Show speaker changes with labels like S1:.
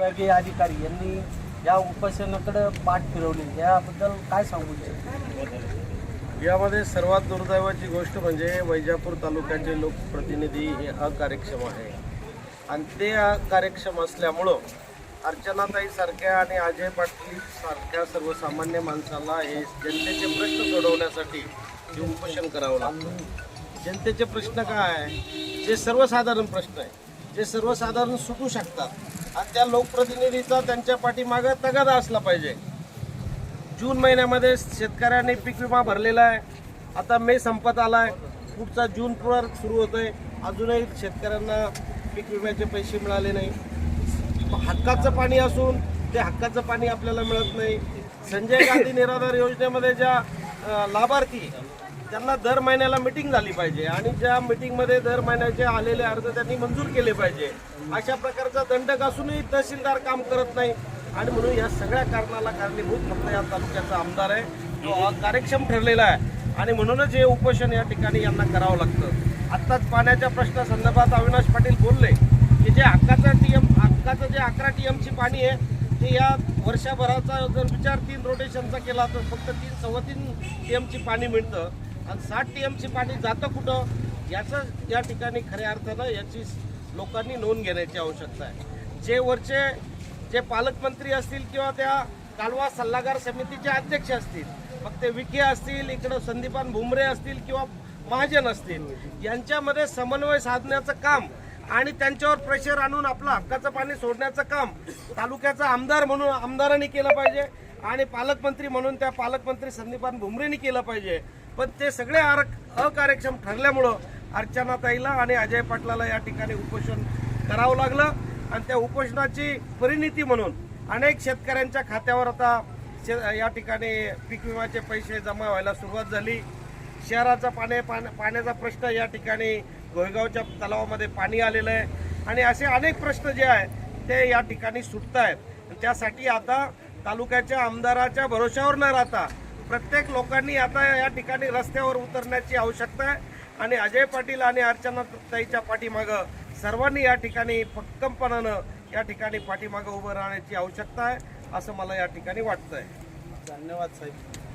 S1: विभागीय अधिकारी यांनी या उपोषणाकडे पाठ फिरवली. याबद्दल काय सांगू इच्छिता?
S2: यामध्ये सर्वात दुर्दैवाची गोष्ट म्हणजे वैजापूर तालुक्याचे लोकप्रतिनिधी हे अकार्यक्षम आहे. आणि ते अकार्यक्षम असल्यामुळं अर्चनाताई सारख्या आणि अजय पाटील सारख्या सर्वसामान्य माणसाला हे जनतेचे प्रश्न सोडवण्यासाठी हे उपोषण करावं लागतं. जनतेचे प्रश्न काय आहे? जे सर्वसाधारण प्रश्न आहे. जे सर्वसाधारण सुटू शकतात. आणि त्या लोकप्रतिनिधीचा त्यांच्या पाठीमागं तगादा असला पाहिजे. जून महिन्यामध्ये शेतकऱ्यांनी पीक विमा भरलेला आहे. आता मे संपत आला आहे पुढचा जून पूर्ण सुरू होतो आहे अजूनही शेतकऱ्यांना पीक विम्याचे पैसे मिळाले नाही. हक्काचं पाणी असून ते हक्काचं पाणी आपल्याला मिळत नाही. संजय गांधी निराधार योजनेमध्ये ज्या लाभार्थी त्यांना दर महिन्याला मिटिंग झाली पाहिजे आणि ज्या मिटिंगमध्ये दर महिन्याचे आलेले अर्ज त्यांनी मंजूर केले पाहिजे. अशा प्रकारचा दंडक असूनही तहसीलदार काम करत नाही. आणि म्हणून या सगळ्या कारणाला कारणीभूत फक्त या तालुक्याचा आमदार आहे. तो कार्यक्षम ठरलेला आहे. आणि म्हणूनच हे उपोषण या ठिकाणी यांना करावं लागतं. आत्ताच पाण्याच्या प्रश्नासंदर्भात अविनाश पाटील बोलले की जे हक्काचा टी एम हक्काचं जे अकरा टी एमची पाणी आहे ते या वर्षभराचा जर विचार तीन रोटेशनचा केला तर फक्त तीन सव्वा तीन टी एमची पाणी मिळतं. आणि साठ टी एमची पाणी जातं कुठं? याचं या ठिकाणी खऱ्या अर्थानं याची लोकांनी नोंद घेण्याची आवश्यकता आहे. जे वरचे जे पालकमंत्री असतील किंवा त्या कालवा सल्लागार समितीचे अध्यक्ष असतील मग ते विखे असतील इकडं संदीपान भुमरे असतील किंवा महाजन असतील यांच्यामध्ये समन्वय साधण्याचं काम आणि त्यांच्यावर प्रेशर आणून आपलं हक्काचं पाणी सोडण्याचं काम तालुक्याचा आमदार म्हणून आमदारांनी केलं पाहिजे आणि पालकमंत्री म्हणून त्या पालकमंत्री संदीपान भुमरेनी केलं पाहिजे. पण ते सगळे आर अकार्यक्षम ठरल्यामुळं अर्चनाताईला आणि अजय पाटलाला या ठिकाणी उपोषण करावं लागलं. आणि त्या उपोषणाची परिणिती म्हणून अनेक शेतकऱ्यांच्या खात्यावर आता शे- या ठिकाणी पीक विम्याचे पैसे जमा व्हायला सुरुवात झाली. शहराचा पाणी पाण्या- पाण्याचा प्रश्न या ठिकाणी गोयगावच्या तलावामध्ये पाणी आलेलं आहे. आणि असे अनेक प्रश्न जे आहे ते या ठिकाणी सुटत आहेत त्यासाठी आता तालुक्याच्या आमदाराच्या भरोश्यावर न राहता प्रत्येक लोकांनी आता या ठिकाणी रस्त्यावर उतरण्याची आवश्यकता आहे. आणि अजय पाटील आणि अर्चना ताईच्या पाठीमागं सर्वांनी या ठिकाणी भक्कमपणानं या ठिकाणी पाठीमागं उभं राहण्याची आवश्यकता आहे असं मला या ठिकाणी वाटतंय.
S1: धन्यवाद साहेब.